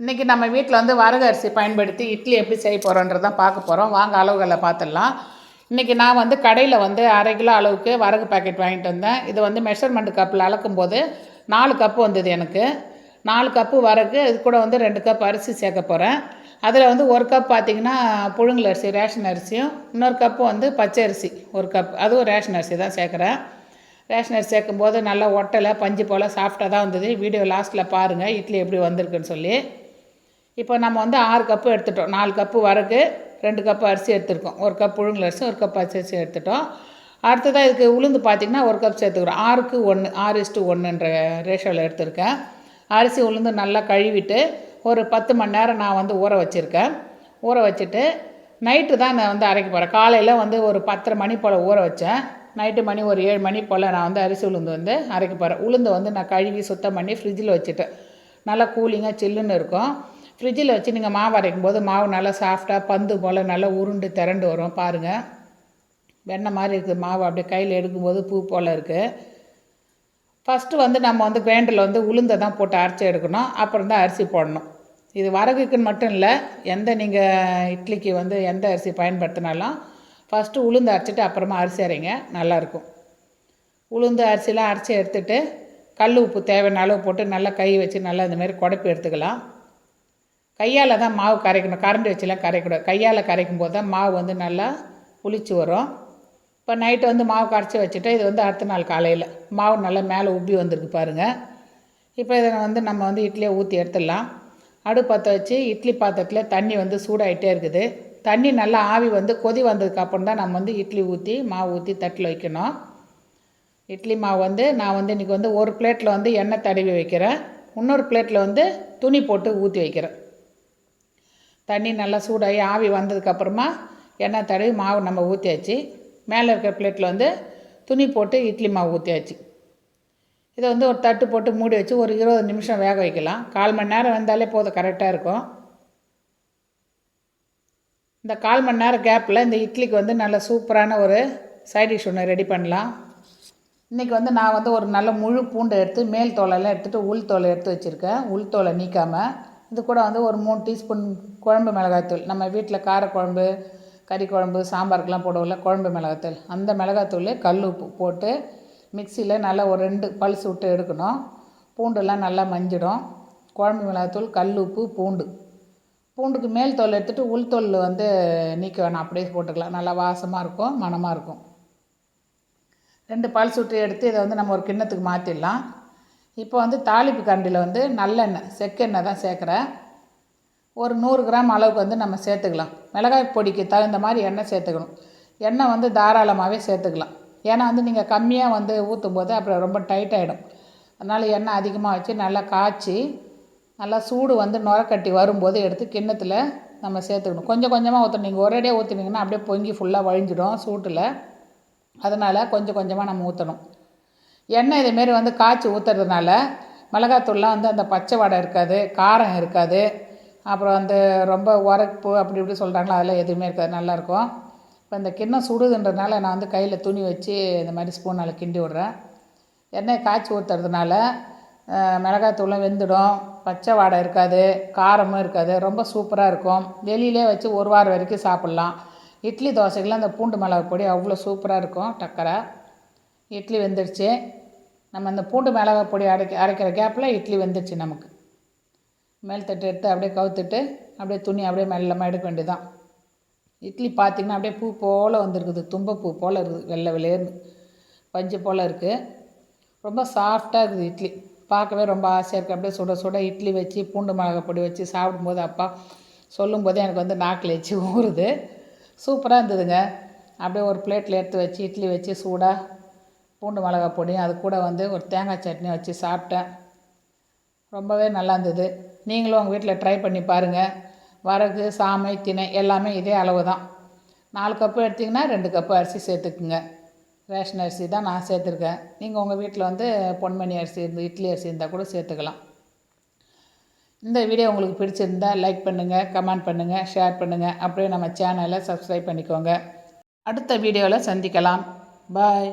இன்றைக்கி நம்ம வீட்டில் வந்து வரகு அரிசி பயன்படுத்தி இட்லி எப்படி செய்ய போகிறோன்றதான் பார்க்க போகிறோம் வாங்க அளவுகளை பார்த்துடலாம். இன்றைக்கி நான் வந்து கடையில் வந்து அரை கிலோ அளவுக்கு வரகு பாக்கெட் வாங்கிட்டு வந்தேன். இது வந்து மெஷர்மெண்ட் கப்பில் அளக்கும்போது நாலு கப்பு வந்தது எனக்கு. நாலு கப்பு வரகு இது கூட வந்து ரெண்டு கப் அரிசி சேர்க்க போகிறேன் அதில் வந்து ஒரு கப் பார்த்திங்கன்னா புழுங்கல் அரிசி ரேஷன் அரிசியும் இன்னொரு கப்பு வந்து பச்சை அரிசி ஒரு கப் அதுவும் ரேஷன் அரிசி தான் சேர்க்குறேன். ரேஷன் அரிசி சேர்க்கும்போது நல்லா ஒட்டலை பஞ்சு போல் சாஃப்டாக தான் வந்தது. வீடியோ லாஸ்ட்டில் பாருங்கள் இட்லி எப்படி வந்திருக்குன்னு சொல்லி. இப்போ நம்ம வந்து ஆறு கப்பு எடுத்துட்டோம். நாலு கப்பு வரகு ரெண்டு கப்பு அரிசி எடுத்துருக்கோம். ஒரு கப் புழுங்கல் அரிசி ஒரு கப் பச்சை அரிசி எடுத்துட்டோம். அடுத்ததாக இதுக்கு உளுந்து பார்த்திங்கன்னா ஒரு கப் சேர்த்துக்கிறோம். ஆறுக்கு ஒன்று ஆறு இஸ்ட்டு ஒன்றுன்ற ரேஷோவில் எடுத்திருக்கேன். அரிசி உளுந்து நல்லா கழுவிட்டு ஒரு பத்து மணி நேரம் நான் வந்து ஊற வச்சுருக்கேன். ஊற வச்சுட்டு நைட்டு தான் நான் வந்து அரைக்க போகிறேன் காலையில் வந்து ஒரு பத்தரை மணி போல் ஊற வச்சேன். நைட்டு மணி ஒரு ஏழு மணி போல் நான் வந்து அரிசி உளுந்து வந்து அரைக்க போகிறேன் உளுந்து வந்து நான் கழுவி சுத்தம் பண்ணி ஃப்ரிட்ஜில் வச்சுட்டேன் நல்லா கூலிங்காக சில்லுன்னு இருக்கும். ஃப்ரிட்ஜில் வச்சு நீங்கள் மாவு அரைக்கும் போது மாவு நல்லா சாஃப்டாக பந்து போல் நல்லா உருண்டு திரண்டு வரும் பாருங்கள் வெண்ணெய் மாதிரி இருக்குது மாவு அப்படியே கையில் எடுக்கும்போது பூ போல் இருக்குது ஃபஸ்ட்டு வந்து நம்ம வந்து கிரைண்டரில் வந்து உளுந்தை தான் போட்டு அரைச்சி எடுக்கணும். அப்புறம் தான் அரிசி போடணும். இது வரகுக்குன்னு மட்டும் இல்லை எந்த நீங்கள் இட்லிக்கு வந்து எந்த அரிசி பயன்படுத்தினாலும் ஃபஸ்ட்டு உளுந்து அரைச்சிட்டு அப்புறமா அரிசி அரைங்க நல்லாயிருக்கும் உளுந்து அரிசிலாம் அரைச்சி எடுத்துகிட்டு கல் உப்பு தேவையான அளவு போட்டு நல்லா கை வச்சு நல்லா இந்தமாரி குடப்பி எடுத்துக்கலாம். கையால் தான் மாவு கரைக்கணும். கரண்டி வச்சுலாம் கரைக்கூடாது கையால் கரைக்கும் போது தான் மாவு வந்து நல்லா புளிச்சு வரும். இப்போ நைட்டு வந்து மாவு கரைச்சி வச்சுட்டு இது வந்து அடுத்த நாள் காலையில். மாவு நல்லா மேலே உப்பி வந்திருக்கு பாருங்கள் இப்போ இதை வந்து நம்ம வந்து இட்லியை ஊற்றி எடுத்துடலாம். அடுப்பு பற்ற வச்சு இட்லி பாத்திரத்தில் தண்ணி வந்து சூடாகிட்டே இருக்குது. தண்ணி நல்லா ஆவி வந்து கொதி வந்ததுக்கு அப்புறம் தான் நம்ம வந்து இட்லி ஊற்றி மாவு ஊற்றி தட்டில் வைக்கணும். இட்லி மாவு வந்து நான் வந்து இன்றைக்கி வந்து ஒரு பிளேட்டில் வந்து எண்ணெய் தடவி வைக்கிறேன். இன்னொரு பிளேட்டில் வந்து துணி போட்டு ஊற்றி வைக்கிறேன். தண்ணி நல்லா சூடாகி ஆவி வந்ததுக்கப்புறமா எண்ணெய் தடவி மாவு நம்ம ஊற்றியாச்சு மேலே இருக்கிற பிளேட்டில் வந்து துணி போட்டு இட்லி மாவு ஊற்றியாச்சு இதை வந்து ஒரு தட்டு போட்டு மூடி வச்சு ஒரு இருபது நிமிஷம் வேக வைக்கலாம். கால் மணி நேரம் வந்தாலே போதும் கரெக்டாக இருக்கும். இந்த கால் மணி நேரம் கேப்பில் இந்த இட்லிக்கு வந்து நல்ல சூப்பரான ஒரு சைட் டிஷ் ஒன்று ரெடி பண்ணலாம். இன்றைக்கி வந்து நான் வந்து ஒரு நல்ல முழு பூண்டை எடுத்து மேல் தோலெல்லாம் எடுத்துகிட்டு உள் தோலை எடுத்து வச்சுருக்கேன். உள் தோலை நீக்காமல் இது கூட வந்து ஒரு மூணு டீஸ்பூன் குழம்பு மிளகாய்த்தூள். நம்ம வீட்டில் காரக்குழம்பு கறி குழம்பு சாம்பாருக்கெலாம் போடுவோம்ல குழம்பு மிளகாத்தூள் அந்த மிளகாத்தூள் கல் உப்பு போட்டு மிக்சியில் நல்லா ஒரு ரெண்டு பல்ஸ் விட்டு எடுக்கணும். பூண்டெல்லாம் நல்லா மஞ்சிடும். குழம்பு மிளகாத்தூள் கல் உப்பு பூண்டு. பூண்டுக்கு மேல் தோல் எடுத்துகிட்டு உள் தோல் வந்து நீக்க வேணாம். அப்படியே போட்டுக்கலாம். நல்லா வாசமாக இருக்கும் மணமாக இருக்கும். ரெண்டு பல்ஸ் விட்டு எடுத்து இதை வந்து நம்ம ஒரு கிண்ணத்துக்கு மாற்றிடலாம் இப்போ வந்து தாளிப்பு கரண்டியில் வந்து நல்லெண்ணெய் செக்கெண்ணெய் தான் சேர்க்குறேன். ஒரு நூறு கிராம் அளவுக்கு வந்து நம்ம சேர்த்துக்கலாம். மிளகாய் பொடிக்கு தகுந்த மாதிரி எண்ணெய் சேர்த்துக்கணும். எண்ணெய் வந்து தாராளமாகவே சேர்த்துக்கலாம். ஏன்னா வந்து நீங்கள் கம்மியாக வந்து ஊற்றும் போது அப்புறம் ரொம்ப டைட் ஆகிடும் அதனால் எண்ணெய் அதிகமாக வச்சு நல்லா காய்ச்சி நல்லா சூடு வந்து நுரக்கட்டி வரும்போது எடுத்து கிண்ணத்தில் நம்ம சேர்த்துக்கணும். கொஞ்சம் கொஞ்சமாக ஊற்றணும் நீங்கள் ஒரேடியாக ஊற்றுனீங்கன்னா அப்படியே பொங்கி ஃபுல்லாக வழிஞ்சிடும் சூட்டில். அதனால் கொஞ்சம் கொஞ்சமாக நம்ம ஊற்றணும் எண்ணெய் இதேமாரி வந்து காய்ச்சி ஊற்றுறதுனால மிளகாத்தூள்லாம் வந்து அந்த பச்சை வடை இருக்காது காரம் இருக்காது. அப்புறம் வந்து ரொம்ப உரப்பு அப்படி இப்படி சொல்கிறாங்களோ அதெல்லாம் எதுவுமே இருக்காது. நல்லாயிருக்கும். இப்போ இந்த கிண்ணம் சுடுதுன்றதுனால நான் வந்து கையில் துணி வச்சு இந்த மாதிரி ஸ்பூனால் கிண்டி விட்றேன். எண்ணெய் காய்ச்சி ஊற்றுறதுனால மிளகாத்தூளும் வெந்துடும். பச்சை வாடை இருக்காது காரமும் இருக்காது. ரொம்ப சூப்பராக இருக்கும். வெளியிலே வச்சு ஒரு வாரம் வரைக்கும் சாப்பிட்லாம். இட்லி தோசைக்கெலாம் அந்த பூண்டு மிளகா பொடி அவ்வளோ சூப்பராக இருக்கும் டக்கரை. இட்லி வெந்துடுச்சு. நம்ம அந்த பூண்டு மிளகா பொடி அரைக்க அரைக்கிற கேப்பில் இட்லி வெந்துடுச்சு நமக்கு. மேல் தட்டு எடுத்து அப்படியே கவுத்துட்டு அப்படியே துணி அப்படியே மெல்லமாக எடுக்க வேண்டியதான் இட்லி பார்த்திங்கன்னா அப்படியே பூ போல் வந்திருக்குது. தும்பப்பூ போல் இருக்குது. வெள்ளை வெளியேருந்து பஞ்சு போல் இருக்குது ரொம்ப சாஃப்டாக இருக்குது இட்லி. பார்க்கவே ரொம்ப ஆசையாக இருக்குது அப்படியே சுட சுட இட்லி வச்சு பூண்டு மிளகா பொடி வச்சு சாப்பிடும்போது அப்பா சொல்லும்போதே எனக்கு வந்து நாக்கில் வச்சு ஊறுது. சூப்பராக இருந்ததுங்க. அப்படியே ஒரு பிளேட்டில் எடுத்து வச்சு இட்லி வச்சு சூடாக பூண்டு மிளகா பொடியும் அது கூட வந்து ஒரு தேங்காய் சட்னி வச்சு சாப்பிட்டேன். ரொம்பவே நல்லா இருந்தது. நீங்களும் உங்கள் வீட்டில் ட்ரை பண்ணி பாருங்கள் வரகு சாமை திணை எல்லாமே இதே அளவு தான் நாலு கப்பு எடுத்திங்கன்னா ரெண்டு கப்பு அரிசி சேர்த்துக்குங்க. ரேஷன் அரிசி தான் நான் சேர்த்துருக்கேன். நீங்கள் உங்கள் வீட்டில் வந்து பொன்மணி அரிசி இருந்து இட்லி அரிசி இருந்தால் கூட சேர்த்துக்கலாம். இந்த வீடியோ உங்களுக்கு பிடிச்சிருந்தா லைக் பண்ணுங்கள் கமெண்ட் பண்ணுங்கள் ஷேர் பண்ணுங்கள் அப்படியே நம்ம சேனலை சப்ஸ்கிரைப் பண்ணிக்கோங்க. அடுத்த வீடியோவில் சந்திக்கலாம். பாய்